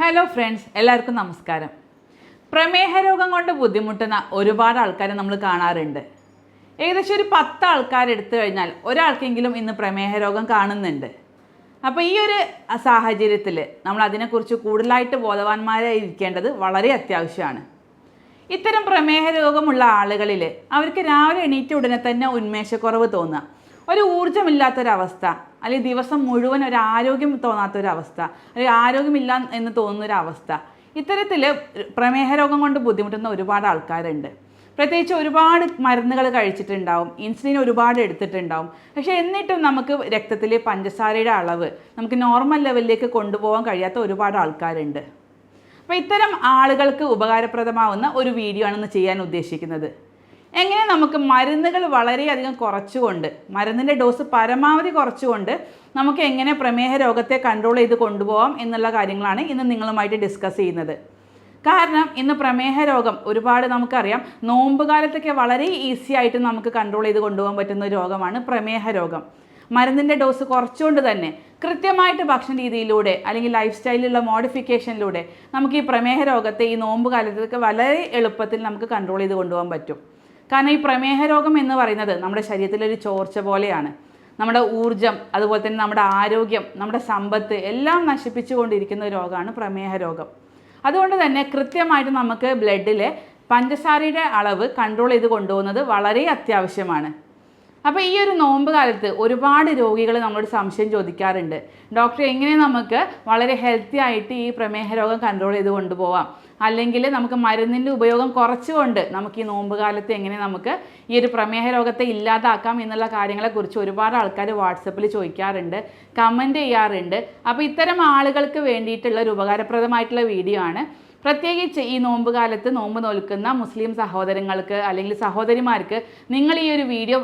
Hello friends എല്ലാവർക്കും നമസ്കാരം. പ്രമേഹ രോഗം കൊണ്ട് ബുദ്ധിമുട്ടുന്ന ഒരുപാട് ആൾക്കാരെ നമ്മൾ കാണാറുണ്ട്. ഏകദേശം ഒരു പത്ത് ആൾക്കാരെടുത്തു കഴിഞ്ഞാൽ ഒരാൾക്കെങ്കിലും ഇന്ന് പ്രമേഹ രോഗം കാണുന്നുണ്ട്. അപ്പോൾ ഈ ഒരു സാഹചര്യത്തിൽ നമ്മൾ അതിനെക്കുറിച്ച് കൂടുതലായിട്ട് ബോധവാന്മാരായി ഇരിക്കേണ്ടത് വളരെ അത്യാവശ്യമാണ്. ഇത്തരം പ്രമേഹ രോഗമുള്ള ആളുകളിൽ അവർക്ക് രാവിലെ എണീറ്റ ഉടനെ തന്നെ ഉന്മേഷക്കുറവ് തോന്നുക. ഒരു ഊർജമില്ലാത്തൊരവസ്ഥ അല്ലെങ്കിൽ ദിവസം മുഴുവൻ ഒരു ആരോഗ്യം തോന്നാത്തൊരവസ്ഥ അല്ലെങ്കിൽ ആരോഗ്യമില്ല എന്ന് തോന്നുന്നൊരവസ്ഥ. ഇത്തരത്തിൽ പ്രമേഹ രോഗം കൊണ്ട് ബുദ്ധിമുട്ടുന്ന ഒരുപാട് ആൾക്കാരുണ്ട്. പ്രത്യേകിച്ച് ഒരുപാട് മരുന്നുകൾ കഴിച്ചിട്ടുണ്ടാവും ഇൻസുലിൻ ഒരുപാട് എടുത്തിട്ടുണ്ടാവും. പക്ഷേ എന്നിട്ടും നമുക്ക് രക്തത്തിൽ പഞ്ചസാരയുടെ അളവ് നമുക്ക് നോർമൽ ലെവലിലേക്ക് കൊണ്ടുപോകാൻ കഴിയാത്ത ഒരുപാട് ആൾക്കാരുണ്ട്. അപ്പോൾ ഇത്തരം ആളുകൾക്ക് ഉപകാരപ്രദമാവുന്ന ഒരു വീഡിയോ ആണെന്ന് ചെയ്യാൻ ഉദ്ദേശിക്കുന്നത്. എങ്ങനെ നമുക്ക് മരുന്നുകൾ വളരെയധികം കുറച്ചുകൊണ്ട് മരുന്നിന്റെ ഡോസ് പരമാവധി കുറച്ചുകൊണ്ട് നമുക്ക് എങ്ങനെ പ്രമേഹ രോഗത്തെ കൺട്രോൾ ചെയ്ത് കൊണ്ടുപോകാം എന്നുള്ള കാര്യങ്ങളാണ് ഇന്ന് നിങ്ങളുമായിട്ട് ഡിസ്കസ് ചെയ്യുന്നത്. കാരണം ഇന്ന് പ്രമേഹ രോഗം ഒരുപാട് നമുക്കറിയാം. നോമ്പ് കാലത്തൊക്കെ വളരെ ഈസി ആയിട്ട് നമുക്ക് കൺട്രോൾ ചെയ്ത് കൊണ്ടുപോകാൻ പറ്റുന്ന ഒരു രോഗമാണ് പ്രമേഹ രോഗം. മരുന്നിന്റെ ഡോസ് കുറച്ചുകൊണ്ട് തന്നെ കൃത്യമായിട്ട് ഭക്ഷണ രീതിയിലൂടെ അല്ലെങ്കിൽ ലൈഫ് സ്റ്റൈലിലുള്ള മോഡിഫിക്കേഷനിലൂടെ നമുക്ക് ഈ പ്രമേഹ രോഗത്തെ ഈ നോമ്പ് കാലത്തൊക്കെ വളരെ എളുപ്പത്തിൽ നമുക്ക് കൺട്രോൾ ചെയ്ത് കൊണ്ടുപോകാൻ പറ്റും. കാരണം ഈ പ്രമേഹ രോഗം എന്ന് പറയുന്നത് നമ്മുടെ ശരീരത്തിലൊരു ചോർച്ച പോലെയാണ്. നമ്മുടെ ഊർജം അതുപോലെ തന്നെ നമ്മുടെ ആരോഗ്യം നമ്മുടെ സമ്പത്ത് എല്ലാം നശിപ്പിച്ചുകൊണ്ടിരിക്കുന്ന രോഗമാണ് പ്രമേഹ രോഗം. അതുകൊണ്ട് തന്നെ കൃത്യമായിട്ട് നമുക്ക് ബ്ലഡിലെ പഞ്ചസാരയുടെ അളവ് കൺട്രോൾ ചെയ്ത് കൊണ്ടുപോകുന്നത് വളരെ അത്യാവശ്യമാണ്. അപ്പോൾ ഈ ഒരു നോമ്പ് കാലത്ത് ഒരുപാട് രോഗികൾ നമ്മളോട് സംശയം ചോദിക്കാറുണ്ട്. ഡോക്ടർ എങ്ങനെ നമുക്ക് വളരെ ഹെൽത്തി ആയിട്ട് ഈ പ്രമേഹ രോഗം കൺട്രോൾ ചെയ്ത് കൊണ്ടുപോകാം അല്ലെങ്കിൽ നമുക്ക് മരുന്നിന്റെ ഉപയോഗം കുറച്ചുകൊണ്ട് നമുക്ക് ഈ നോമ്പ് കാലത്ത് എങ്ങനെ നമുക്ക് ഈ ഒരു പ്രമേഹ രോഗത്തെ ഇല്ലാതാക്കാം എന്നുള്ള കാര്യങ്ങളെക്കുറിച്ച് ഒരുപാട് ആൾക്കാർ വാട്സപ്പിൽ ചോദിക്കാറുണ്ട് കമന്റ് ചെയ്യാറുണ്ട്. അപ്പോൾ ഇത്തരം ആളുകൾക്ക് വേണ്ടിയിട്ടുള്ള ഒരു ഉപകാരപ്രദമായിട്ടുള്ള വീഡിയോ ആണ്. പ്രത്യേകിച്ച് ഈ നോമ്പ് കാലത്ത് നോമ്പ് നോൽക്കുന്ന മുസ്ലിം സഹോദരങ്ങൾക്ക് അല്ലെങ്കിൽ സഹോദരിമാർക്ക് നിങ്ങൾ ഈ ഒരു വീഡിയോ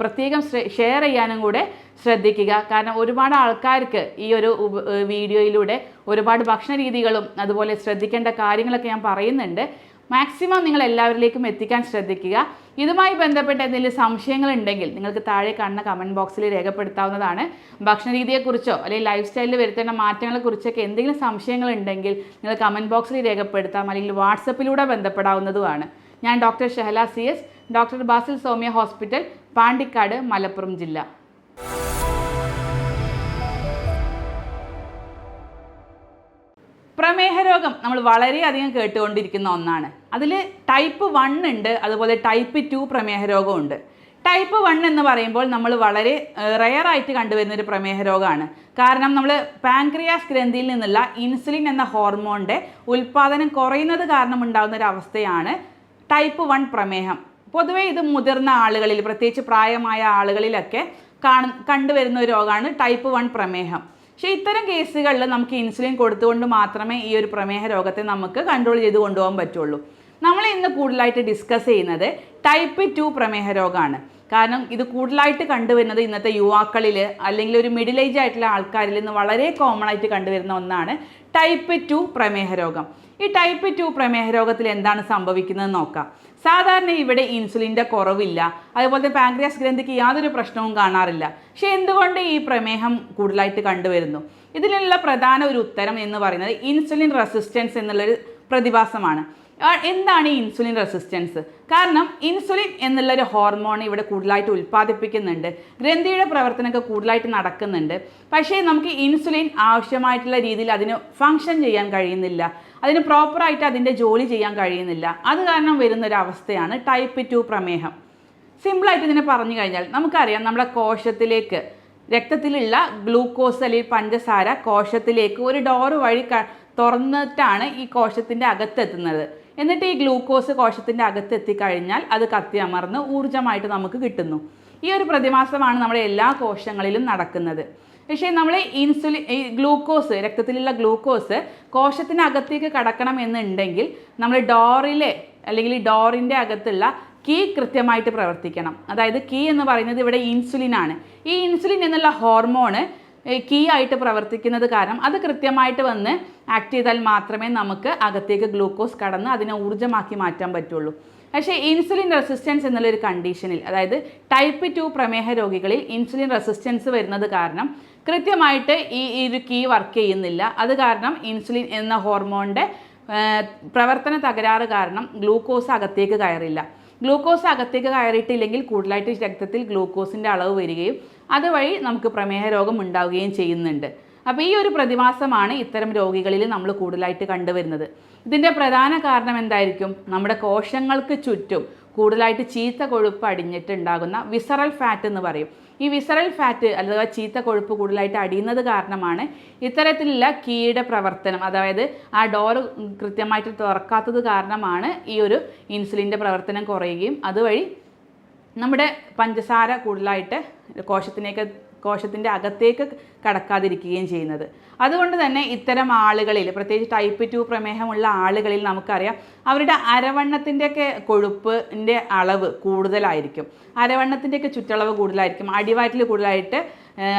പ്രത്യേകം ഷെയർ ചെയ്യാനും കൂടെ ശ്രദ്ധിക്കുക. കാരണം ഒരുപാട് ആൾക്കാർക്ക് ഈ ഒരു വീഡിയോയിലൂടെ ഒരുപാട് ഭക്ഷണ രീതികളും അതുപോലെ ശ്രദ്ധിക്കേണ്ട കാര്യങ്ങളൊക്കെ ഞാൻ പറയുന്നുണ്ട്. മാക്സിമം നിങ്ങൾ എല്ലാവരിലേക്കും എത്തിക്കാൻ ശ്രദ്ധിക്കുക. ഇതുമായി ബന്ധപ്പെട്ട എന്തെങ്കിലും സംശയങ്ങൾ ഉണ്ടെങ്കിൽ നിങ്ങൾക്ക് താഴെ കാണുന്ന കമന്റ് ബോക്സിൽ രേഖപ്പെടുത്താവുന്നതാണ്. ഭക്ഷണ രീതിയെക്കുറിച്ചോ അല്ലെങ്കിൽ ലൈഫ് സ്റ്റൈലിൽ വരുത്തേണ്ട മാറ്റങ്ങളെക്കുറിച്ചൊക്കെ എന്തെങ്കിലും സംശയങ്ങൾ ഉണ്ടെങ്കിൽ നിങ്ങൾ കമന്റ് ബോക്സിൽ രേഖപ്പെടുത്താം. അല്ലെങ്കിൽ വാട്സപ്പിലൂടെ ബന്ധപ്പെടാവുന്നതുമാണ്. ഞാൻ doctor Shahala C S doctor Basil Soumya hospital Pandikkad Malappuram ജില്ല. പ്രമേഹ രോഗം നമ്മൾ വളരെയധികം കേട്ടുകൊണ്ടിരിക്കുന്ന ഒന്നാണ്. അതിൽ ടൈപ്പ് വൺ ഉണ്ട് അതുപോലെ ടൈപ്പ് ടു പ്രമേഹ രോഗമുണ്ട് ടൈപ്പ് വൺ എന്ന് പറയുമ്പോൾ നമ്മൾ വളരെ റെയർ ആയിട്ട് കണ്ടുവരുന്ന ഒരു പ്രമേഹ രോഗമാണ്. കാരണം നമ്മൾ പാൻക്രിയാസ് ഗ്രന്ഥിയിൽ നിന്നുള്ള ഇൻസുലിൻ എന്ന ഹോർമോണിന്റെ ഉൽപ്പാദനം കുറയുന്നത് കാരണം ഉണ്ടാകുന്ന ഒരു അവസ്ഥയാണ് ടൈപ്പ് വൺ പ്രമേഹം. പൊതുവേ ഇത് മുതിർന്ന ആളുകളിൽ പ്രത്യേകിച്ച് പ്രായമായ ആളുകളിലൊക്കെ കാണ കണ്ടുവരുന്ന ഒരു രോഗമാണ് ടൈപ്പ് വൺ പ്രമേഹം. പക്ഷേ ഇത്തരം കേസുകളിൽ നമുക്ക് ഇൻസുലിൻ കൊടുത്തുകൊണ്ട് മാത്രമേ ഈ ഒരു പ്രമേഹ രോഗത്തെ നമുക്ക് കൺട്രോൾ ചെയ്ത് കൊണ്ടുപോകാൻ പറ്റുള്ളൂ. നമ്മൾ ഇന്ന് കൂടുതലായിട്ട് ഡിസ്കസ് ചെയ്യുന്നത് ടൈപ്പ് ടു പ്രമേഹ രോഗമാണ് കാരണം ഇത് കൂടുതലായിട്ട് കണ്ടുവരുന്നത് ഇന്നത്തെ യുവാക്കളിൽ അല്ലെങ്കിൽ ഒരു മിഡിൽ ഏജ് ആയിട്ടുള്ള ആൾക്കാരിൽ നിന്ന് വളരെ കോമൺ ആയിട്ട് കണ്ടുവരുന്ന ഒന്നാണ് ടൈപ്പ് ടു പ്രമേഹ രോഗം. ഈ ടൈപ്പ് ടു പ്രമേഹ രോഗത്തിൽ എന്താണ് സംഭവിക്കുന്നത് നോക്കാം. സാധാരണ ഇവിടെ ഇൻസുലിന്റെ കുറവില്ല. അതുപോലെ തന്നെ പാൻക്രിയാസ് ഗ്രന്ഥിക്ക് യാതൊരു പ്രശ്നവും കാണാറില്ല. പക്ഷേ എന്തുകൊണ്ട് ഈ പ്രമേഹം കൂടുതലായിട്ട് കണ്ടുവരുന്നു? ഇതിനുള്ള പ്രധാന ഒരു ഉത്തരം എന്ന് പറയുന്നത് ഇൻസുലിൻ റെസിസ്റ്റൻസ് എന്നുള്ളൊരു പ്രതിഭാസമാണ്. എന്താണ് ഈ ഇൻസുലിൻ റെസിസ്റ്റൻസ് കാരണം ഇൻസുലിൻ എന്നുള്ള ഒരു ഹോർമോൺ ഇവിടെ കൂടുതലായിട്ട് ഉൽപ്പാദിപ്പിക്കുന്നുണ്ട്. ഗ്രന്ഥിയുടെ പ്രവർത്തനമൊക്കെ കൂടുതലായിട്ട് നടക്കുന്നുണ്ട്. പക്ഷേ നമുക്ക് ഇൻസുലിൻ ആവശ്യമായിട്ടുള്ള രീതിയിൽ അതിന് ഫങ്ഷൻ ചെയ്യാൻ കഴിയുന്നില്ല. അതിന് പ്രോപ്പറായിട്ട് അതിന്റെ ജോലി ചെയ്യാൻ കഴിയുന്നില്ല. അത് കാരണം വരുന്ന ഒരു അവസ്ഥയാണ് ടൈപ്പ് ടു പ്രമേഹം സിമ്പിളായിട്ട് ഇതിനെ പറഞ്ഞു കഴിഞ്ഞാൽ നമുക്കറിയാം നമ്മുടെ കോശത്തിലേക്ക് രക്തത്തിലുള്ള ഗ്ലൂക്കോസ് അല്ലെങ്കിൽ പഞ്ചസാര കോശത്തിലേക്ക് ഒരു ഡോറ് വഴി തുറന്നിട്ടാണ് ഈ കോശത്തിന്റെ അകത്തെത്തുന്നത്. എന്നിട്ട് ഈ ഗ്ലൂക്കോസ് കോശത്തിന്റെ അകത്ത് എത്തിക്കഴിഞ്ഞാൽ അത് കത്തി അമർന്ന് ഊർജമായിട്ട് നമുക്ക് കിട്ടുന്നു. ഈ ഒരു പ്രതിമാസമാണ് നമ്മുടെ എല്ലാ കോശങ്ങളിലും നടക്കുന്നത്. പക്ഷേ നമ്മൾ ഇൻസുലിൻ ഈ ഗ്ലൂക്കോസ് രക്തത്തിലുള്ള ഗ്ലൂക്കോസ് കോശത്തിനകത്തേക്ക് കടക്കണം എന്നുണ്ടെങ്കിൽ നമ്മൾ ഡോറിലെ അല്ലെങ്കിൽ ഡോറിന്റെ അകത്തുള്ള കീ കൃത്യമായിട്ട് പ്രവർത്തിക്കണം. അതായത് കീ എന്ന് പറയുന്നത് ഇവിടെ ഇൻസുലിൻ ആണ്. ഈ ഇൻസുലിൻ എന്നുള്ള ഹോർമോണ് കീ ആയിട്ട് പ്രവർത്തിക്കുന്നത് കാരണം അത് കൃത്യമായിട്ട് വന്ന് ആക്ട് ചെയ്താൽ മാത്രമേ നമുക്ക് അകത്തേക്ക് ഗ്ലൂക്കോസ് കടന്ന് അതിനെ ഊർജമാക്കി മാറ്റാൻ പറ്റുള്ളൂ. പക്ഷേ ഇൻസുലിൻ റെസിസ്റ്റൻസ് എന്നുള്ളൊരു കണ്ടീഷനിൽ അതായത് ടൈപ്പ് ടു പ്രമേഹ രോഗികളിൽ ഇൻസുലിൻ റെസിസ്റ്റൻസ് വരുന്നത് കാരണം കൃത്യമായിട്ട് ഈ ഒരു കീ വർക്ക് ചെയ്യുന്നില്ല. അത് കാരണം ഇൻസുലിൻ എന്ന ഹോർമോണിന്റെ പ്രവർത്തന തകരാറ് കാരണം ഗ്ലൂക്കോസ് അകത്തേക്ക് കയറില്ല. ഗ്ലൂക്കോസ് അകത്തേക്ക് കയറിയിട്ടില്ലെങ്കിൽ കൂടുതലായിട്ട് രക്തത്തിൽ ഗ്ലൂക്കോസിന്റെ അളവ് വരികയും അതുവഴി നമുക്ക് പ്രമേഹ രോഗം ഉണ്ടാവുകയും ചെയ്യുന്നുണ്ട്. അപ്പോൾ ഈ ഒരു പ്രതിഭാസമാണ് ഇത്തരം രോഗികളിൽ നമ്മൾ കൂടുതലായിട്ട് കണ്ടുവരുന്നത്. ഇതിന്റെ പ്രധാന കാരണം എന്തായിരിക്കും? നമ്മുടെ കോശങ്ങൾക്ക് ചുറ്റും കൂടുതലായിട്ട് ചീത്ത കൊഴുപ്പ് അടിഞ്ഞിട്ടുണ്ടാകുന്ന വിസറൽ ഫാറ്റ് എന്ന് പറയും. ഈ വിസറൽ ഫാറ്റ് അഥവാ ചീത്ത കൊഴുപ്പ് കൂടുതലായിട്ട് അടിയുന്നത് കാരണമാണ് ഇത്തരത്തിലുള്ള കീയുടെ പ്രവർത്തനം. അതായത് ആ ഡോർ കൃത്യമായിട്ട് തുറക്കാത്തത് കാരണമാണ് ഈ ഒരു ഇൻസുലിന്റെ പ്രവർത്തനം കുറയുകയും അതുവഴി നമ്മുടെ പഞ്ചസാര കൂടുതലായിട്ട് കോശത്തിനേക്ക് കോശത്തിന്റെ അകത്തേക്ക് കടക്കാതിരിക്കുകയും ചെയ്യുന്നത്. അതുകൊണ്ട് തന്നെ ഇത്തരം ആളുകളിൽ പ്രത്യേകിച്ച് ടൈപ്പ് ടു പ്രമേഹമുള്ള ആളുകളിൽ നമുക്കറിയാം അവരുടെ അരവണ്ണത്തിന്റെയൊക്കെ കൊഴുപ്പിന്റെ അളവ് കൂടുതലായിരിക്കും. അരവണ്ണത്തിന്റെയൊക്കെ ചുറ്റളവ് കൂടുതലായിരിക്കും. അടിവയറ്റിൽ കൂടുതലായിട്ട്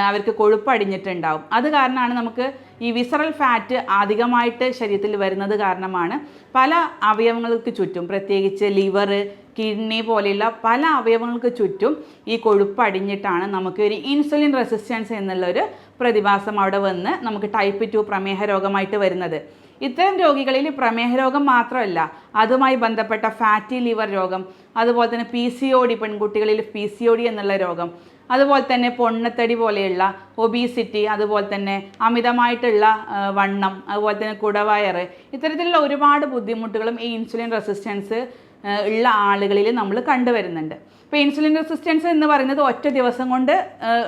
അവർക്ക് കൊഴുപ്പ് അടിഞ്ഞിട്ടുണ്ടാവും. അത് കാരണമാണ് നമുക്ക് ഈ വിസറൽ ഫാറ്റ് അധികമായിട്ട് ശരീരത്തിൽ വരുന്നത് കാരണമാണ്. പല അവയവങ്ങൾക്ക് ചുറ്റും പ്രത്യേകിച്ച് ലിവർ കിഡ്നി പോലെയുള്ള പല അവയവങ്ങൾക്ക് ചുറ്റും ഈ കൊഴുപ്പ് അടിഞ്ഞിട്ടാണ് നമുക്ക് ഒരു ഇൻസുലിൻ റെസിസ്റ്റൻസ് എന്നുള്ളൊരു പ്രതിഭാസം അവിടെ വന്ന് നമുക്ക് ടൈപ്പ് ടു പ്രമേഹ രോഗമായിട്ട് വരുന്നത്. ഇത്തരം രോഗികളിൽ പ്രമേഹ രോഗം മാത്രമല്ല അതുമായി ബന്ധപ്പെട്ട ഫാറ്റി ലിവർ രോഗം അതുപോലെ തന്നെ പി സി ഒ ഡി പെൺകുട്ടികളിൽ പി സി ഒ ഡി എന്നുള്ള രോഗം അതുപോലെ തന്നെ പൊണ്ണത്തടി പോലെയുള്ള ഒബീസിറ്റി അതുപോലെ തന്നെ അമിതമായിട്ടുള്ള വണ്ണം അതുപോലെ തന്നെ കുടവയറ് ഇത്തരത്തിലുള്ള ഒരുപാട് ബുദ്ധിമുട്ടുകളും ഈ ഇൻസുലിൻ റെസിസ്റ്റൻസ് ഉള്ള ആളുകളിൽ നമ്മൾ കണ്ടുവരുന്നുണ്ട്. ഇപ്പോൾ ഇൻസുലിൻ റെസിസ്റ്റൻസ് എന്ന് പറയുന്നത് ഒറ്റ ദിവസം കൊണ്ട്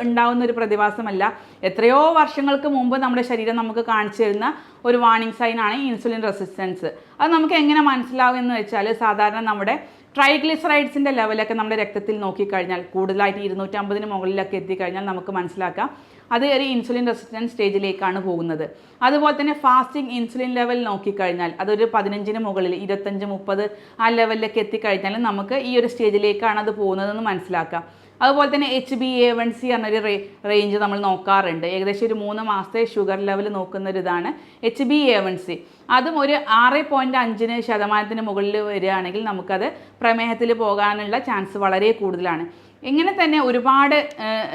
ഉണ്ടാകുന്ന ഒരു പ്രതിഭാസമല്ല. എത്രയോ വർഷങ്ങൾക്ക് മുമ്പ് നമ്മുടെ ശരീരം നമുക്ക് കാണിച്ചു തരുന്ന ഒരു വാർണിംഗ് സൈനാണ് ഇൻസുലിൻ റെസിസ്റ്റൻസ് അത് നമുക്ക് എങ്ങനെ മനസ്സിലാവും എന്ന് വെച്ചാൽ സാധാരണ നമ്മുടെ ട്രൈഗ്ലിസറൈഡ്സിന്റെ ലെവലൊക്കെ നമ്മുടെ രക്തത്തിൽ നോക്കിക്കഴിഞ്ഞാൽ കൂടുതലായിട്ട് ഇരുന്നൂറ്റമ്പതിന് മുകളിലൊക്കെ എത്തിക്കഴിഞ്ഞാൽ നമുക്ക് മനസ്സിലാക്കാം. അത് ഒരു ഇൻസുലിൻ റെസിസ്റ്റൻസ് സ്റ്റേജിലേക്കാണ് പോകുന്നത്. അതുപോലെ തന്നെ ഫാസ്റ്റിംഗ് ഇൻസുലിൻ ലെവൽ നോക്കിക്കഴിഞ്ഞാൽ അതൊരു പതിനഞ്ചിന് മുകളിൽ ഇരുപത്തഞ്ച് മുപ്പത് ആ ലെവലിലേക്ക് എത്തിക്കഴിഞ്ഞാൽ നമുക്ക് ഈ ഒരു സ്റ്റേജിലേക്കാണ് അത് പോകുന്നതെന്ന് മനസ്സിലാക്കാം. അതുപോലെ തന്നെ H B A one C എന്നൊരു റേ റേഞ്ച് നമ്മൾ നോക്കാറുണ്ട്. ഏകദേശം ഒരു മൂന്ന് മാസത്തെ ഷുഗർ ലെവൽ നോക്കുന്ന ഒരു ഇതാണ് H B A one C അതും ഒരു ആറ് പോയിന്റ് അഞ്ചിന് ശതമാനത്തിന് മുകളിൽ വരികയാണെങ്കിൽ നമുക്കത് പ്രമേഹത്തിൽ പോകാനുള്ള ചാൻസ് വളരെ കൂടുതലാണ്. ഇങ്ങനെ തന്നെ ഒരുപാട്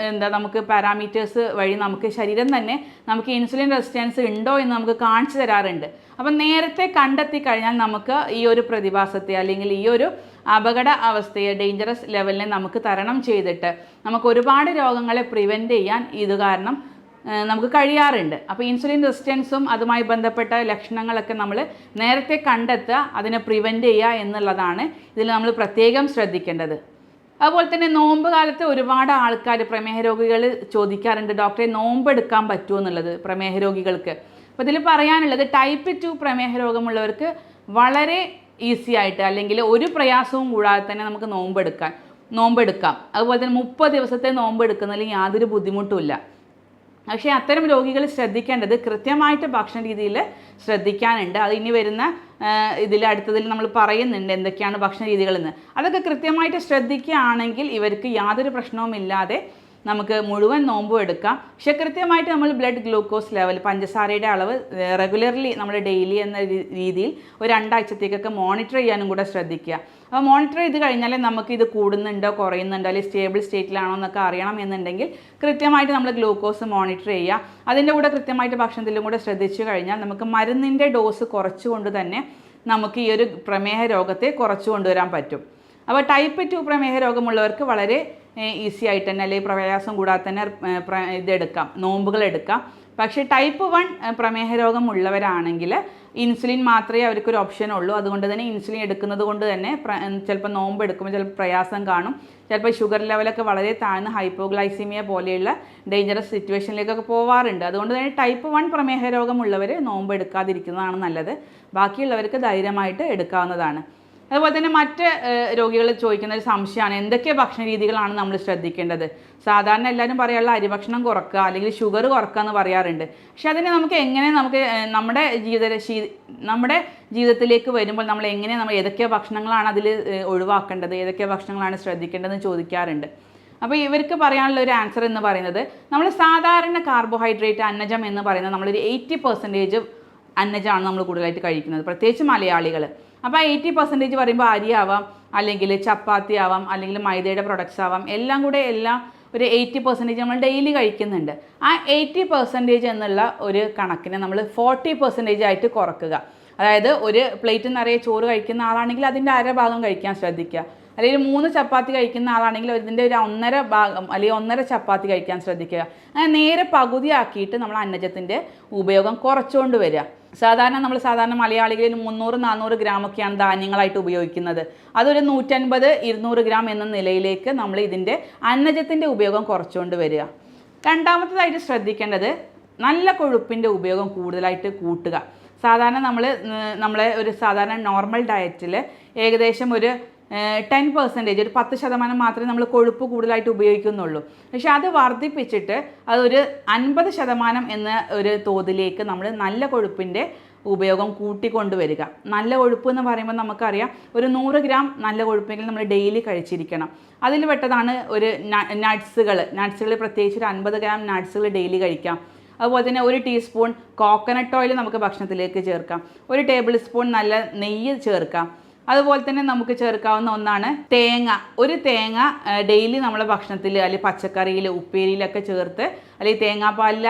എന്താ നമുക്ക് പാരാമീറ്റേഴ്സ് വഴി നമുക്ക് ശരീരം തന്നെ നമുക്ക് ഇൻസുലിൻ റെസിസ്റ്റൻസ് ഉണ്ടോ എന്ന് നമുക്ക് കാണിച്ചു തരാറുണ്ട്. അപ്പം നേരത്തെ കണ്ടെത്തി കഴിഞ്ഞാൽ നമുക്ക് ഈ ഒരു പ്രതിഭാസത്തെ അല്ലെങ്കിൽ ഈ ഒരു അപകട അവസ്ഥയെ ഡേഞ്ചറസ് ലെവലിനെ നമുക്ക് തരണം ചെയ്തിട്ട് നമുക്ക് ഒരുപാട് രോഗങ്ങളെ പ്രിവെന്റ് ചെയ്യാൻ ഇത് കാരണം നമുക്ക് കഴിയാറുണ്ട്. അപ്പോൾ ഇൻസുലിൻ റെസിസ്റ്റൻസും അതുമായി ബന്ധപ്പെട്ട ലക്ഷണങ്ങളൊക്കെ നമ്മൾ നേരത്തെ കണ്ടെത്തുക അതിനെ പ്രിവെന്റ് ചെയ്യുക എന്നുള്ളതാണ് ഇതിൽ നമ്മൾ പ്രത്യേകം ശ്രദ്ധിക്കേണ്ടത്. അതുപോലെ തന്നെ നോമ്പ് കാലത്ത് ഒരുപാട് ആൾക്കാർ പ്രമേഹ രോഗികൾ ചോദിക്കാറുണ്ട് ഡോക്ടറെ നോമ്പ് എടുക്കാൻ പറ്റുമോ എന്നുള്ളത് പ്രമേഹ രോഗികൾക്ക്? അപ്പോൾ ഇതിൽ പറയാനുള്ളത് ടൈപ്പ് ടു പ്രമേഹ രോഗമുള്ളവർക്ക് വളരെ ഈസി ആയിട്ട് അല്ലെങ്കിൽ ഒരു പ്രയാസവും കൂടാതെ തന്നെ നമുക്ക് നോമ്പെടുക്കാൻ നോമ്പെടുക്കാം. അതുപോലെ തന്നെ മുപ്പത് ദിവസത്തെ നോമ്പ് എടുക്കുന്നതിൽ യാതൊരു ബുദ്ധിമുട്ടുമില്ല പക്ഷേ അത്തരം രോഗികൾ ശ്രദ്ധിക്കേണ്ടത് കൃത്യമായിട്ട് ഭക്ഷണ രീതിയിൽ ശ്രദ്ധിക്കാനുണ്ട്. അത് ഇനി വരുന്ന ഇതിൽ അടുത്തതിൽ നമ്മൾ പറയുന്നുണ്ട് എന്തൊക്കെയാണ് ഭക്ഷണ രീതികളെന്ന്. അതൊക്കെ കൃത്യമായിട്ട് ശ്രദ്ധിക്കുകയാണെങ്കിൽ ഇവർക്ക് യാതൊരു പ്രശ്നവുമില്ലാതെ നമുക്ക് മുഴുവൻ നോമ്പും എടുക്കാം. പക്ഷെ കൃത്യമായിട്ട് നമ്മൾ ബ്ലഡ് ഗ്ലൂക്കോസ് ലെവൽ പഞ്ചസാരയുടെ അളവ് റെഗുലർലി നമ്മൾ ഡെയിലി എന്ന രീതിയിൽ ഒരു രണ്ടാഴ്ചത്തേക്കൊക്കെ മോണിറ്റർ ചെയ്യാനും കൂടെ ശ്രദ്ധിക്കുക. അപ്പോൾ മോണിറ്റർ ചെയ്ത് കഴിഞ്ഞാൽ നമുക്ക് ഇത് കൂടുന്നുണ്ടോ കുറയുന്നുണ്ടോ അല്ലെങ്കിൽ സ്റ്റേബിൾ സ്റ്റേറ്റിലാണോ എന്നൊക്കെ അറിയണം എന്നുണ്ടെങ്കിൽ കൃത്യമായിട്ട് നമ്മൾ ഗ്ലൂക്കോസ് മോണിറ്റർ ചെയ്യുക. അതിന്റെ കൂടെ കൃത്യമായിട്ട് ഭക്ഷണത്തിലും കൂടെ ശ്രദ്ധിച്ചു കഴിഞ്ഞാൽ നമുക്ക് മരുന്നിന്റെ ഡോസ് കുറച്ചുകൊണ്ട് തന്നെ നമുക്ക് ഈ ഒരു പ്രമേഹ രോഗത്തെ കുറച്ചു കൊണ്ടുവരാൻ പറ്റും. അപ്പോൾ ടൈപ്പ് ടു പ്രമേഹ രോഗമുള്ളവർക്ക് വളരെ ഈസി ആയിട്ട് തന്നെ അല്ലെങ്കിൽ പ്രയാസം കൂടാതെ തന്നെ ഇതെടുക്കാം നോമ്പുകൾ എടുക്കാം. പക്ഷേ ടൈപ്പ് വൺ പ്രമേഹ രോഗമുള്ളവരാണെങ്കിൽ ഇൻസുലിൻ മാത്രമേ അവർക്കൊരു ഓപ്ഷൻ ഉള്ളൂ അതുകൊണ്ട് തന്നെ ഇൻസുലിൻ എടുക്കുന്നത് കൊണ്ട് തന്നെ ചിലപ്പോൾ നോമ്പ് എടുക്കുമ്പോൾ ചിലപ്പോൾ പ്രയാസം കാണും. ചിലപ്പോൾ ഷുഗർ ലെവലൊക്കെ വളരെ താഴ്ന്ന് ഹൈപ്പോഗ്ലൈസീമിയ പോലെയുള്ള ഡേഞ്ചറസ് സിറ്റുവേഷനിലേക്കൊക്കെ പോവാറുണ്ട്. അതുകൊണ്ട് തന്നെ ടൈപ്പ് വൺ പ്രമേഹ രോഗമുള്ളവർ നോമ്പ് എടുക്കാതിരിക്കുന്നതാണ് നല്ലത്. ബാക്കിയുള്ളവർക്ക് ധൈര്യമായിട്ട് എടുക്കാവുന്നതാണ്. അതുപോലെ തന്നെ മറ്റ് രോഗികൾ ചോദിക്കുന്ന ഒരു സംശയമാണ്. എന്തൊക്കെ ഭക്ഷണ രീതികളാണ് നമ്മൾ ശ്രദ്ധിക്കേണ്ടത്? സാധാരണ എല്ലാവരും പറയാനുള്ള അരിഭക്ഷണം കുറക്കുക അല്ലെങ്കിൽ ഷുഗർ കുറക്കുക എന്ന് പറയാറുണ്ട്. പക്ഷെ അതിനെ നമുക്ക് എങ്ങനെ നമുക്ക് നമ്മുടെ ജീവിത നമ്മുടെ ജീവിതത്തിലേക്ക് വരുമ്പോൾ നമ്മൾ എങ്ങനെ നമ്മൾ ഏതൊക്കെ ഭക്ഷണങ്ങളാണ് അതിൽ ഒഴിവാക്കേണ്ടത്? ഏതൊക്കെ ഭക്ഷണങ്ങളാണ് ശ്രദ്ധിക്കേണ്ടതെന്ന് ചോദിക്കാറുണ്ട്. അപ്പോൾ ഇവർക്ക് പറയാനുള്ള ഒരു ആൻസർ എന്ന് പറയുന്നത് നമ്മൾ സാധാരണ കാർബോഹൈഡ്രേറ്റ് അന്നജം എന്ന് പറയുന്നത് നമ്മളൊരു എയ്റ്റി പെർസെന്റേജ് അന്നജമാണ് നമ്മൾ കൂടുതലായിട്ട് കഴിക്കുന്നത്. പ്രത്യേകിച്ച് മലയാളികൾ. അപ്പോൾ എയ്റ്റി പെർസെന്റേജ് പറയുമ്പോൾ അരി ആവാം അല്ലെങ്കിൽ ചപ്പാത്തി ആവാം അല്ലെങ്കിൽ മൈദയുടെ പ്രൊഡക്ട്സ് ആവാം. എല്ലാം കൂടെ എല്ലാം ഒരു എയ്റ്റി പെർസെന്റേജ് നമ്മൾ ഡെയിലി കഴിക്കുന്നുണ്ട്. ആ എയ്റ്റി പെർസെന്റേജ് എന്നുള്ള ഒരു കണക്കിനെ നമ്മൾ ഫോർട്ടി പെർസെന്റേജ് ആയിട്ട് കുറക്കുക. അതായത് ഒരു പ്ലേറ്റ് നിറയെ ചോറ് കഴിക്കുന്ന ആളാണെങ്കിൽ അതിന്റെ അര ഭാഗം കഴിക്കാൻ ശ്രദ്ധിക്കുക. അല്ലെങ്കിൽ മൂന്ന് ചപ്പാത്തി കഴിക്കുന്ന ആളാണെങ്കിൽ ഇതിന്റെ ഒരു ഒന്നര ഭാഗം അല്ലെങ്കിൽ ഒന്നര ചപ്പാത്തി കഴിക്കാൻ ശ്രദ്ധിക്കുക. അങ്ങനെ നേരെ പകുതിയാക്കിയിട്ട് നമ്മൾ അന്നജത്തിന്റെ ഉപയോഗം കുറച്ചുകൊണ്ട് വരിക. സാധാരണ നമ്മൾ സാധാരണ മലയാളികളിൽ മുന്നൂറ് നാനൂറ് ഗ്രാമൊക്കെയാണ് ധാന്യങ്ങളായിട്ട് ഉപയോഗിക്കുന്നത്. അതൊരു നൂറ്റൻപത് ഇരുന്നൂറ് ഗ്രാം എന്ന നിലയിലേക്ക് നമ്മൾ ഇതിന്റെ അന്നജത്തിന്റെ ഉപയോഗം കുറച്ചുകൊണ്ട് വരിക. രണ്ടാമത്തതായിട്ട് ശ്രദ്ധിക്കേണ്ടത് നല്ല കൊഴുപ്പിന്റെ ഉപയോഗം കൂടുതലായിട്ട് കൂട്ടുക. സാധാരണ നമ്മൾ നമ്മളെ ഒരു സാധാരണ നോർമൽ ഡയറ്റിൽ ഏകദേശം ഒരു ടെൻ പെർസെന്റേജ് ഒരു പത്ത് ശതമാനം മാത്രമേ നമ്മൾ കൊഴുപ്പ് കൂടുതലായിട്ട് ഉപയോഗിക്കുന്നുള്ളൂ. പക്ഷേ അത് വർദ്ധിപ്പിച്ചിട്ട് അതൊരു അൻപത് ശതമാനം എന്ന ഒരു തോതിലേക്ക് നമ്മൾ നല്ല കൊഴുപ്പിന്റെ ഉപയോഗം കൂട്ടിക്കൊണ്ടുവരിക. നല്ല കൊഴുപ്പ് എന്ന് പറയുമ്പോൾ നമുക്കറിയാം ഒരു നൂറ് ഗ്രാം നല്ല കൊഴുപ്പെങ്കിൽ നമ്മൾ ഡെയിലി കഴിച്ചിരിക്കണം. അതിൽ പെട്ടതാണ് ഒരു നട്ട്സുകൾ നട്ട്സുകൾ പ്രത്യേകിച്ച് ഒരു അൻപത് ഗ്രാം നട്ട്സുകൾ ഡെയിലി കഴിക്കാം. അതുപോലെ തന്നെ ഒരു ടീസ്പൂൺ കോക്കനട്ട് ഓയിൽ നമുക്ക് ഭക്ഷണത്തിലേക്ക് ചേർക്കാം. ഒരു ടേബിൾ സ്പൂൺ നല്ല നെയ്യ് ചേർക്കാം. അതുപോലെ തന്നെ നമുക്ക് ചേർക്കാവുന്ന ഒന്നാണ് തേങ്ങ. ഒരു തേങ്ങ ഡെയിലി നമ്മളെ ഭക്ഷണത്തിൽ അല്ലെങ്കിൽ പച്ചക്കറിയിൽ ഉപ്പേരിയിലൊക്കെ ചേർത്ത് അല്ലെങ്കിൽ തേങ്ങാപ്പാലിൽ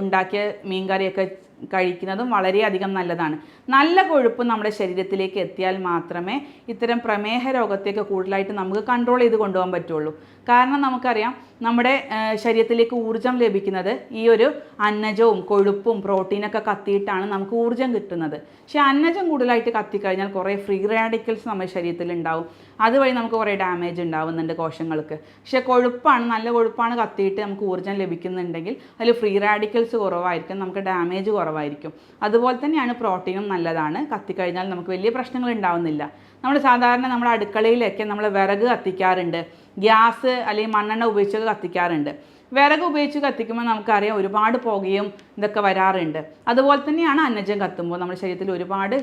ഉണ്ടാക്കിയ മീൻകറിയൊക്കെ കഴിക്കുന്നതും വളരെയധികം നല്ലതാണ്. നല്ല കൊഴുപ്പ് നമ്മുടെ ശരീരത്തിലേക്ക് എത്തിയാൽ മാത്രമേ ഇത്തരം പ്രമേഹ രോഗത്തേക്ക് കൂടുതലായിട്ട് നമുക്ക് കൺട്രോൾ ചെയ്ത് കൊണ്ടുപോകാൻ പറ്റുള്ളൂ. കാരണം നമുക്കറിയാം നമ്മുടെ ശരീരത്തിലേക്ക് ഊർജം ലഭിക്കുന്നത് ഈ ഒരു അന്നജവും കൊഴുപ്പും പ്രോട്ടീനൊക്കെ കത്തിയിട്ടാണ് നമുക്ക് ഊർജം കിട്ടുന്നത്. പക്ഷേ അന്നജം കൂടുതലായിട്ട് കത്തിക്കഴിഞ്ഞാൽ കുറേ ഫ്രീ റാഡിക്കൽസ് നമ്മുടെ ശരീരത്തിൽ ഉണ്ടാവും. അതുവഴി നമുക്ക് കുറേ ഡാമേജ് ഉണ്ടാവുന്നുണ്ട് കോശങ്ങൾക്ക്. പക്ഷേ കൊഴുപ്പാണ് നല്ല കൊഴുപ്പാണ് കത്തിയിട്ട് നമുക്ക് ഊർജം ലഭിക്കുന്നുണ്ടെങ്കിൽ അതിൽ ഫ്രീ റാഡിക്കൽസ് കുറവായിരിക്കും നമുക്ക് ഡാമേജ് കുറവായിരിക്കും. അതുപോലെ തന്നെയാണ് പ്രോട്ടീനും നല്ലതാണ്. കത്തിക്കഴിഞ്ഞാൽ നമുക്ക് വലിയ പ്രശ്നങ്ങൾ ഉണ്ടാവുന്നില്ല. നമ്മൾ സാധാരണ നമ്മുടെ അടുക്കളയിലൊക്കെ നമ്മൾ വിറക് കത്തിക്കാറുണ്ട്. ഗ്യാസ് അല്ലെങ്കിൽ മണ്ണെണ്ണ ഉപയോഗിച്ചൊക്കെ കത്തിക്കാറുണ്ട്. വിറക് ഉപയോഗിച്ച് കത്തിക്കുമ്പോൾ നമുക്കറിയാം ഒരുപാട് പുകയും ഇതൊക്കെ വരാറുണ്ട്. അതുപോലെ തന്നെയാണ് അന്നജം കത്തുമ്പോൾ നമ്മുടെ ശരീരത്തിൽ ഒരുപാട്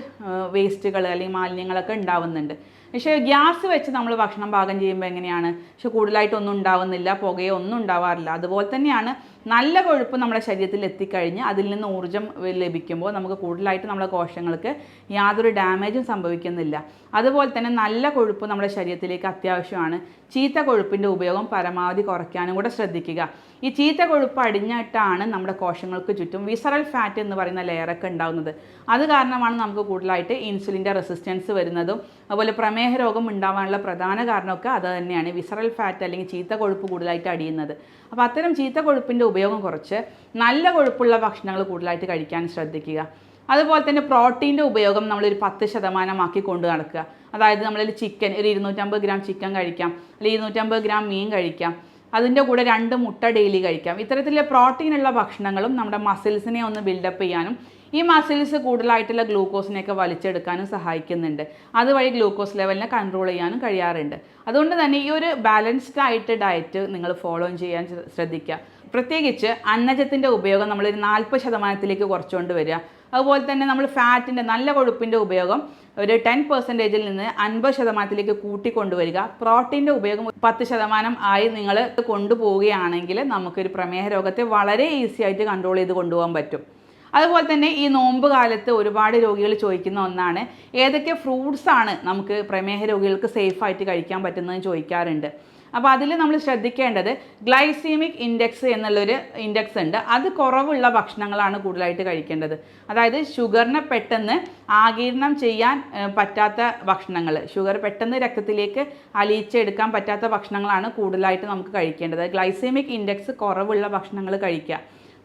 വേസ്റ്റുകൾ അല്ലെങ്കിൽ മാലിന്യങ്ങളൊക്കെ ഉണ്ടാവുന്നുണ്ട്. പക്ഷേ ഗ്യാസ് വെച്ച് നമ്മൾ ഭക്ഷണം പാകം ചെയ്യുമ്പോൾ എങ്ങനെയാണ്? പക്ഷെ കൂടുതലായിട്ടൊന്നും ഉണ്ടാവുന്നില്ല പുകയോ ഒന്നും ഉണ്ടാവാറില്ല. അതുപോലെ തന്നെയാണ് നല്ല കൊഴുപ്പ് നമ്മുടെ ശരീരത്തിൽ എത്തിക്കഴിഞ്ഞ് അതിൽ നിന്ന് ഊർജം ലഭിക്കുമ്പോൾ നമുക്ക് കൂടുതലായിട്ട് നമ്മുടെ കോശങ്ങൾക്ക് യാതൊരു ഡാമേജും സംഭവിക്കുന്നില്ല. അതുപോലെ തന്നെ നല്ല കൊഴുപ്പ് നമ്മുടെ ശരീരത്തിലേക്ക് അത്യാവശ്യമാണ്. ചീത്ത കൊഴുപ്പിന്റെ ഉപയോഗം പരമാവധി കുറയ്ക്കാനും കൂടെ ശ്രദ്ധിക്കുക. ഈ ചീത്ത കൊഴുപ്പ് അടിഞ്ഞിട്ടാണ് നമ്മുടെ കോശങ്ങൾക്ക് ചുറ്റും വിസറൽ ഫാറ്റ് എന്ന് പറയുന്ന ലെയറൊക്കെ ഉണ്ടാകുന്നത് അത് കാരണമാണ് നമുക്ക് കൂടുതലായിട്ട് ഇൻസുലിന്റെ റെസിസ്റ്റൻസ് വരുന്നതും അതുപോലെ പ്രമേഹ രോഗം ഉണ്ടാവാനുള്ള പ്രധാന കാരണമൊക്കെ അത് തന്നെയാണ്. വിസറൽ ഫാറ്റ് അല്ലെങ്കിൽ ചീത്ത കൊഴുപ്പ് കൂടുതലായിട്ട് അടിയുന്നത്. അപ്പോൾ അത്തരം ചീത്ത കൊഴുപ്പിന്റെ ഉപയോഗം കുറച്ച് നല്ല കൊഴുപ്പുള്ള ഭക്ഷണങ്ങൾ കൂടുതലായിട്ട് കഴിക്കാൻ ശ്രദ്ധിക്കുക. അതുപോലെ തന്നെ പ്രോട്ടീന്റെ ഉപയോഗം നമ്മളൊരു പത്ത് ശതമാനമാക്കി കൊണ്ട് നടക്കുക. അതായത് നമ്മളൊരു ചിക്കൻ ഒരു ഇരുന്നൂറ്റമ്പത് ഗ്രാം ചിക്കൻ കഴിക്കാം. അല്ലെങ്കിൽ ഇരുന്നൂറ്റമ്പത് ഗ്രാം മീൻ കഴിക്കാം. അതിന്റെ കൂടെ രണ്ട് മുട്ട ഡെയിലി കഴിക്കാം. ഇത്തരത്തിലെ പ്രോട്ടീനുള്ള ഭക്ഷണങ്ങളും നമ്മുടെ മസിൽസിനെ ഒന്ന് ബിൽഡപ്പ് ചെയ്യാനും ഈ മസിൽസ് കൂടുതലായിട്ടുള്ള ഗ്ലൂക്കോസിനെയൊക്കെ വലിച്ചെടുക്കാനും സഹായിക്കുന്നുണ്ട്. അതുവഴി ഗ്ലൂക്കോസ് ലെവലിനെ കൺട്രോൾ ചെയ്യാനും കഴിയാറുണ്ട്. അതുകൊണ്ട് തന്നെ ഈ ഒരു ബാലൻസ്ഡ് ആയിട്ട് ഡയറ്റ് നിങ്ങൾ ഫോളോ ചെയ്യാൻ ശ്രദ്ധിക്കുക. പ്രത്യേകിച്ച് അന്നജത്തിന്റെ ഉപയോഗം നമ്മളൊരു നാൽപ്പത് ശതമാനത്തിലേക്ക് കുറച്ചുകൊണ്ട് വരിക. അതുപോലെ തന്നെ നമ്മൾ ഫാറ്റിന്റെ നല്ല കൊഴുപ്പിന്റെ ഉപയോഗം ഒരു ടെൻ പെർസെന്റേജിൽ നിന്ന് അൻപത് ശതമാനത്തിലേക്ക് കൂട്ടിക്കൊണ്ടുവരിക. പ്രോട്ടീന്റെ ഉപയോഗം പത്ത് ശതമാനം ആയി നിങ്ങൾ കൊണ്ടുപോവുകയാണെങ്കിൽ നമുക്കൊരു പ്രമേഹ രോഗത്തെ വളരെ ഈസി ആയിട്ട് കൺട്രോൾ ചെയ്ത് കൊണ്ടുപോകാൻ പറ്റും. അതുപോലെ തന്നെ ഈ നോമ്പ് കാലത്ത് ഒരുപാട് രോഗികൾ ചോദിക്കുന്ന ഒന്നാണ് ഏതൊക്കെ ഫ്രൂട്ട്സ് ആണ് നമുക്ക് പ്രമേഹ രോഗികൾക്ക് സേഫായിട്ട് കഴിക്കാൻ പറ്റുന്നതെന്ന് ചോദിക്കാറുണ്ട്. അപ്പോൾ അതിൽ നമ്മൾ ശ്രദ്ധിക്കേണ്ടത് ഗ്ലൈസീമിക് ഇൻഡെക്സ് എന്നുള്ളൊരു ഇൻഡെക്സ് ഉണ്ട്. അത് കുറവുള്ള ഭക്ഷണങ്ങളാണ് കൂടുതലായിട്ട് കഴിക്കേണ്ടത്. അതായത് ഷുഗറിനെ പെട്ടെന്ന് ആകിരണം ചെയ്യാൻ പറ്റാത്ത ഭക്ഷണങ്ങൾ ഷുഗർ പെട്ടെന്ന് രക്തത്തിലേക്ക് അലിയിച്ചെടുക്കാൻ പറ്റാത്ത ഭക്ഷണങ്ങളാണ് കൂടുതലായിട്ട് നമുക്ക് കഴിക്കേണ്ടത്. ഗ്ലൈസീമിക് ഇൻഡെക്സ് കുറവുള്ള ഭക്ഷണങ്ങൾ കഴിക്കുക.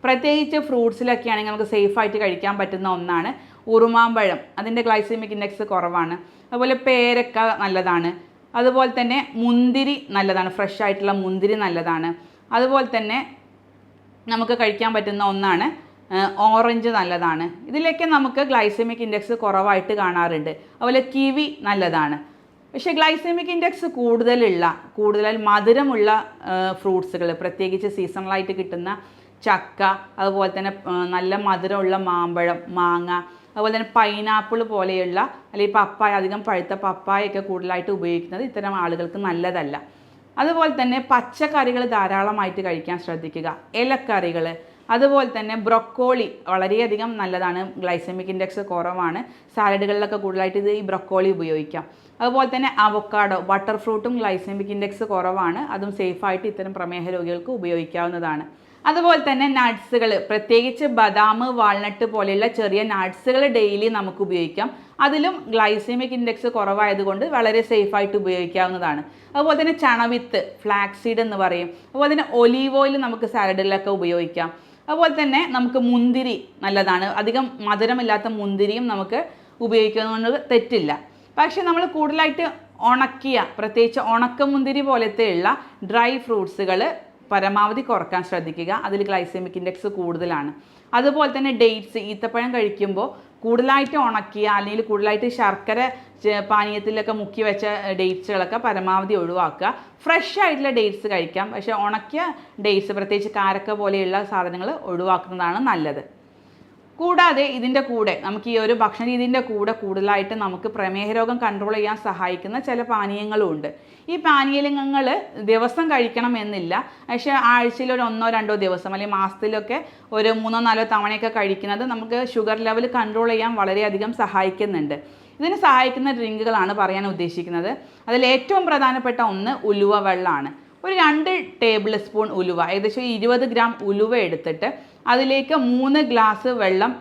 പ്രത്യേകിച്ച് ഫ്രൂട്ട്സിലൊക്കെ ആണെങ്കിൽ നമുക്ക് സേഫായിട്ട് കഴിക്കാൻ പറ്റുന്ന ഒന്നാണ് ഉറുമാമ്പഴം. അതിന്റെ ഗ്ലൈസീമിക് ഇൻഡെക്സ് കുറവാണ്. അതുപോലെ പേരക്ക നല്ലതാണ്. അതുപോലെ തന്നെ മുന്തിരി നല്ലതാണ്. ഫ്രഷ് ആയിട്ടുള്ള മുന്തിരി നല്ലതാണ്. അതുപോലെ തന്നെ നമുക്ക് കഴിക്കാൻ പറ്റുന്ന ഒന്നാണ് ഓറഞ്ച് നല്ലതാണ്. ഇതിലൊക്കെ നമുക്ക് ഗ്ലൈസമിക് ഇൻഡെക്സ് കുറവായിട്ട് കാണാറുണ്ട്. അതുപോലെ കിവി നല്ലതാണ്. പക്ഷേ ഗ്ലൈസമിക് ഇൻഡെക്സ് കൂടുതലുള്ള കൂടുതൽ മധുരമുള്ള ഫ്രൂട്ട്സുകൾ പ്രത്യേകിച്ച് സീസണലായിട്ട് കിട്ടുന്ന ചക്ക അതുപോലെ തന്നെ നല്ല മധുരമുള്ള മാമ്പഴം മാങ്ങ അതുപോലെ തന്നെ പൈനാപ്പിൾ പോലെയുള്ള അല്ലെങ്കിൽ പപ്പായ അധികം പഴുത്ത പപ്പായൊക്കെ കൂടുതലായിട്ട് ഉപയോഗിക്കുന്നത് ഇത്തരം ആളുകൾക്ക് നല്ലതല്ല. അതുപോലെ തന്നെ പച്ചക്കറികൾ ധാരാളമായിട്ട് കഴിക്കാൻ ശ്രദ്ധിക്കുക. ഇലക്കറികൾ അതുപോലെ തന്നെ ബ്രൊക്കോളി വളരെയധികം നല്ലതാണ്. ഗ്ലൈസമിക് ഇൻഡെക്സ് കുറവാണ്. സാലഡുകളിലൊക്കെ കൂടുതലായിട്ട് ഇത് ഈ ബ്രൊക്കോളി ഉപയോഗിക്കാം. അതുപോലെ തന്നെ അവക്കാഡോ ബട്ടർ ഫ്രൂട്ടും ഗ്ലൈസമിക് ഇൻഡെക്സ് കുറവാണ്. അതും സേഫായിട്ട് ഇത്തരം പ്രമേഹ രോഗികൾക്ക് ഉപയോഗിക്കാവുന്നതാണ്. അതുപോലെ തന്നെ നട്ട്സുകൾ പ്രത്യേകിച്ച് ബദാം വാൾനട്ട് പോലെയുള്ള ചെറിയ നട്ട്സുകൾ ഡെയിലി നമുക്ക് ഉപയോഗിക്കാം. അതിലും ഗ്ലൈസമിക് ഇൻഡെക്സ് കുറവായതുകൊണ്ട് വളരെ സേഫായിട്ട് ഉപയോഗിക്കാവുന്നതാണ്. അതുപോലെ തന്നെ ചണവിത്ത് ഫ്ലാക്സീഡ് എന്ന് പറയും. അതുപോലെ തന്നെ ഒലീവ് ഓയിൽ നമുക്ക് സാലഡിലൊക്കെ ഉപയോഗിക്കാം. അതുപോലെ തന്നെ നമുക്ക് മുന്തിരി നല്ലതാണ്. അധികം മധുരമില്ലാത്ത മുന്തിരിയും നമുക്ക് ഉപയോഗിക്കുന്നതുകൊണ്ട് തെറ്റില്ല. പക്ഷേ നമ്മൾ കൂടുതലായിട്ട് ഉണക്കിയ പ്രത്യേകിച്ച് ഉണക്കമുന്തിരി പോലത്തെയുള്ള ഡ്രൈ ഫ്രൂട്ട്സുകൾ പരമാവധി കുറയ്ക്കാൻ ശ്രദ്ധിക്കുക. അതിൽ ഗ്ലൈസെമിക് ഇൻഡെക്സ് കൂടുതലാണ്. അതുപോലെ തന്നെ ഡേറ്റ്സ് ഈത്തപ്പഴം കഴിക്കുമ്പോൾ കൂടുതലായിട്ട് ഉണക്കിയ അല്ലെങ്കിൽ കൂടുതലായിട്ട് ശർക്കര പാനീയത്തിലൊക്കെ മുക്കി വെച്ച ഡേറ്റ്സുകളൊക്കെ പരമാവധി ഒഴിവാക്കുക. ഫ്രഷ് ആയിട്ടുള്ള ഡേറ്റ്സ് കഴിക്കാം. പക്ഷേ ഉണക്കിയ ഡേറ്റ്സ് പ്രത്യേകിച്ച് കാരക്ക പോലെയുള്ള സാധനങ്ങൾ ഒഴിവാക്കുന്നതാണ് നല്ലത്. കൂടാതെ ഇതിന്റെ കൂടെ നമുക്ക് ഈ ഒരു ഭക്ഷണ രീതിന്റെ കൂടെ കൂടുതലായിട്ട് നമുക്ക് പ്രമേഹ രോഗം കൺട്രോൾ ചെയ്യാൻ സഹായിക്കുന്ന ചില പാനീയങ്ങളും ഉണ്ട്. ഈ പാനീയങ്ങൾ ദിവസം കഴിക്കണം എന്നില്ല. പക്ഷേ ആഴ്ചയിൽ ഒരു ഒന്നോ രണ്ടോ ദിവസം അല്ലെങ്കിൽ മാസത്തിലൊക്കെ ഒരു മൂന്നോ നാലോ തവണയൊക്കെ കഴിക്കുന്നത് നമുക്ക് ഷുഗർ ലെവൽ കൺട്രോൾ ചെയ്യാൻ വളരെയധികം സഹായിക്കുന്നുണ്ട്. ഇതിന് സഹായിക്കുന്ന ഡ്രിങ്കുകളാണ് പറയാൻ ഉദ്ദേശിക്കുന്നത്. അതിൽ ഏറ്റവും പ്രധാനപ്പെട്ട ഒന്ന് ഉലുവ വെള്ളമാണ്. ഒരു രണ്ട് ടേബിൾ സ്പൂൺ ഉലുവ. ഏകദേശം ഇരുപത് ഗ്രാം ഉലുവ എടുത്തിട്ട് അതിലേക്ക് മൂന്ന് ഗ്ലാസ് വെള്ളം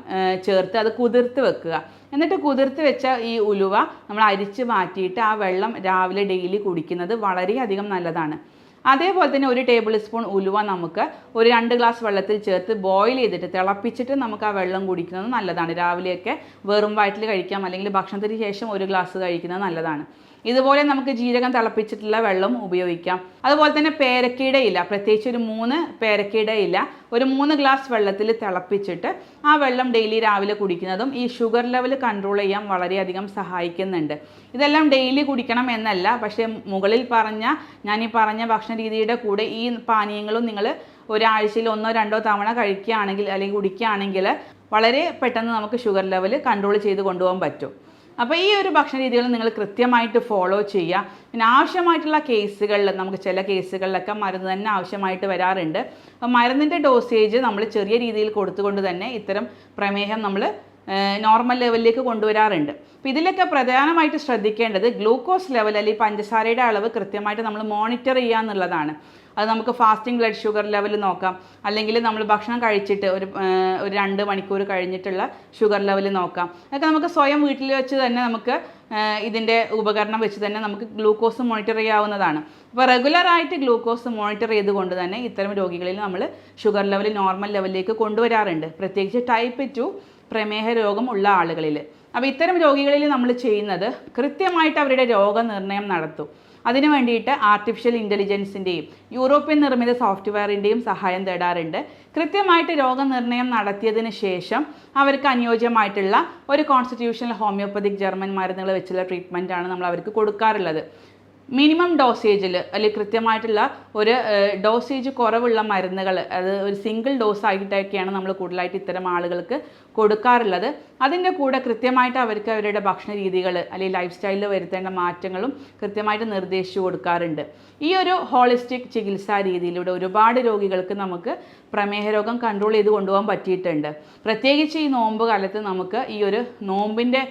ചേർത്ത് അത് കുതിർത്ത് വെക്കുക. എന്നിട്ട് കുതിർത്ത് വെച്ച ഈ ഉലുവ നമ്മൾ അരിച്ച് മാറ്റിയിട്ട് ആ വെള്ളം രാവിലെ ഡെയിലി കുടിക്കുന്നത് വളരെയധികം നല്ലതാണ്. അതേപോലെ തന്നെ ഒരു ടേബിൾ സ്പൂൺ ഉലുവ നമുക്ക് ഒരു രണ്ട് ഗ്ലാസ് വെള്ളത്തിൽ ചേർത്ത് ബോയിൽ ചെയ്തിട്ട് തിളപ്പിച്ചിട്ട് നമുക്ക് ആ വെള്ളം കുടിക്കുന്നത് നല്ലതാണ്. രാവിലെയൊക്കെ വെറും വയറ്റിൽ കഴിക്കാം അല്ലെങ്കിൽ ഭക്ഷണത്തിന് ശേഷം ഒരു ഗ്ലാസ് കഴിക്കുന്നത് നല്ലതാണ്. ഇതുപോലെ നമുക്ക് ജീരകം തിളപ്പിച്ചിട്ടുള്ള വെള്ളം ഉപയോഗിക്കാം. അതുപോലെ തന്നെ പേരക്കയുടെ ഇല്ല പ്രത്യേകിച്ച് ഒരു മൂന്ന് പേരക്കയുടെ ഇല്ല ഒരു മൂന്ന് ഗ്ലാസ് വെള്ളത്തിൽ തിളപ്പിച്ചിട്ട് ആ വെള്ളം ഡെയിലി രാവിലെ കുടിക്കുന്നതും ഈ ഷുഗർ ലെവൽ കൺട്രോൾ ചെയ്യാൻ വളരെയധികം സഹായിക്കുന്നുണ്ട്. ഇതെല്ലാം ഡെയിലി കുടിക്കണം എന്നല്ല പക്ഷേ മുകളിൽ പറഞ്ഞ ഞാൻ ഈ പറഞ്ഞ ഭക്ഷണ രീതിയുടെ കൂടെ ഈ പാനീയങ്ങളും നിങ്ങൾ ഒരാഴ്ചയിൽ ഒന്നോ രണ്ടോ തവണ കഴിക്കുകയാണെങ്കിൽ അല്ലെങ്കിൽ കുടിക്കുകയാണെങ്കിൽ വളരെ പെട്ടെന്ന് നമുക്ക് ഷുഗർ ലെവൽ കൺട്രോൾ ചെയ്ത് കൊണ്ടുപോകാൻ പറ്റും. അപ്പോൾ ഈ ഒരു ഭക്ഷണ രീതികൾ നിങ്ങൾ കൃത്യമായിട്ട് ഫോളോ ചെയ്യുക. പിന്നെ ആവശ്യമായിട്ടുള്ള കേസുകളിൽ നമുക്ക് ചില കേസുകളിലൊക്കെ മരുന്ന് തന്നെ ആവശ്യമായിട്ട് വരാറുണ്ട്. അപ്പോൾ മരുന്നിന്റെ ഡോസേജ് നമ്മൾ ചെറിയ രീതിയിൽ കൊടുത്തുകൊണ്ട് തന്നെ ഇത്തരം പ്രമേഹം നമ്മൾ നോർമൽ ലെവലിലേക്ക് കൊണ്ടുവരാറുണ്ട്. അപ്പോൾ ഇതിലൊക്കെ പ്രധാനമായിട്ട് ശ്രദ്ധിക്കേണ്ടത് ഗ്ലൂക്കോസ് ലെവൽ അല്ലെങ്കിൽ പഞ്ചസാരയുടെ അളവ് കൃത്യമായിട്ട് നമ്മൾ മോണിറ്റർ ചെയ്യുക എന്നുള്ളതാണ്. അത് നമുക്ക് ഫാസ്റ്റിംഗ് ബ്ലഡ് ഷുഗർ ലെവൽ നോക്കാം. അല്ലെങ്കിൽ നമ്മൾ ഭക്ഷണം കഴിച്ചിട്ട് ഒരു ഒരു രണ്ട് മണിക്കൂർ കഴിഞ്ഞിട്ടുള്ള ഷുഗർ ലെവൽ നോക്കാം. അതൊക്കെ നമുക്ക് സ്വയം വീട്ടിൽ വെച്ച് തന്നെ നമുക്ക് ഇതിന്റെ ഉപകരണം വെച്ച് തന്നെ നമുക്ക് ഗ്ലൂക്കോസ് മോണിറ്റർ ചെയ്യാവുന്നതാണ്. അപ്പോൾ റെഗുലറായിട്ട് ഗ്ലൂക്കോസ് മോണിറ്റർ ചെയ്തുകൊണ്ട് തന്നെ ഇത്തരം രോഗികളിൽ നമ്മൾ ഷുഗർ ലെവൽ നോർമൽ ലെവലിലേക്ക് കൊണ്ടുവരാറുണ്ട്. പ്രത്യേകിച്ച് ടൈപ്പ് ടു പ്രമേഹ രോഗം ഉള്ള ആളുകളിൽ. അപ്പോൾ ഇത്തരം രോഗികളിൽ നമ്മൾ ചെയ്യുന്നത് കൃത്യമായിട്ട് അവരുടെ രോഗനിർണയം നടത്തും. അതിനു വേണ്ടിയിട്ട് ആർട്ടിഫിഷ്യൽ ഇന്റലിജൻസിന്റെയും യൂറോപ്യൻ നിർമ്മിത സോഫ്റ്റ്വെയറിന്റെയും സഹായം തേടാറുണ്ട്. കൃത്യമായിട്ട് രോഗനിർണയം നടത്തിയതിന് ശേഷം അവർക്ക് അനുയോജ്യമായിട്ടുള്ള ഒരു കോൺസ്റ്റിറ്റ്യൂഷണൽ ഹോമിയോപ്പതിക് ജർമ്മൻ മരുന്നുകൾ വെച്ചുള്ള ട്രീറ്റ്മെന്റാണ് നമ്മൾ അവർക്ക് കൊടുക്കാറുള്ളത്. മിനിമം ഡോസേജിൽ അല്ലെങ്കിൽ കൃത്യമായിട്ടുള്ള ഒരു ഡോസേജ് കുറവുള്ള മരുന്നുകൾ അത് ഒരു സിംഗിൾ ഡോസ് ആയിട്ടൊക്കെയാണ് നമ്മൾ കൂടുതലായിട്ട് ഇത്തരം ആളുകൾക്ക് കൊടുക്കാറുള്ളത്. അതിന്റെ കൂടെ കൃത്യമായിട്ട് അവർക്ക് അവരുടെ ഭക്ഷണ രീതികൾ അല്ലെങ്കിൽ ലൈഫ് സ്റ്റൈലിൽ വരുത്തേണ്ട മാറ്റങ്ങളും കൃത്യമായിട്ട് നിർദ്ദേശിച്ചു കൊടുക്കാറുണ്ട്. ഈ ഒരു ഹോളിസ്റ്റിക് ചികിത്സാ രീതിയിലൂടെ ഒരുപാട് രോഗികൾക്ക് നമുക്ക് പ്രമേഹ രോഗം കൺട്രോൾ ചെയ്ത് കൊണ്ടുപോകാൻ പറ്റിയിട്ടുണ്ട്. പ്രത്യേകിച്ച് ഈ നോമ്പ് കാലത്ത് നമുക്ക് ഈ ഒരു നോമ്പിന്റെ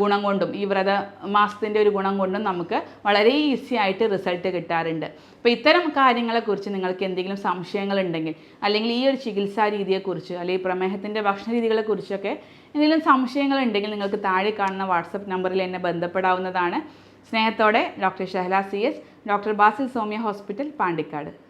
ഗുണം കൊണ്ടും ഈ വ്രത മാസത്തിന്റെ ഒരു ഗുണം കൊണ്ടും നമുക്ക് വളരെ ഈസി ആയിട്ട് റിസൾട്ട് കിട്ടാറുണ്ട്. അപ്പോൾ ഇത്തരം കാര്യങ്ങളെക്കുറിച്ച് നിങ്ങൾക്ക് എന്തെങ്കിലും സംശയങ്ങളുണ്ടെങ്കിൽ അല്ലെങ്കിൽ ഈ ഒരു ചികിത്സാ രീതിയെക്കുറിച്ച് അല്ലെങ്കിൽ പ്രമേഹത്തിന്റെ ഭക്ഷണ രീതികളെക്കുറിച്ചൊക്കെ എന്തെങ്കിലും സംശയങ്ങളുണ്ടെങ്കിൽ നിങ്ങൾക്ക് താഴെ കാണുന്ന വാട്സപ്പ് നമ്പറിൽ എന്നെ ബന്ധപ്പെടാവുന്നതാണ്. സ്നേഹത്തോടെ doctor Shahala C S doctor Basil Soumya hospital Pandikkad.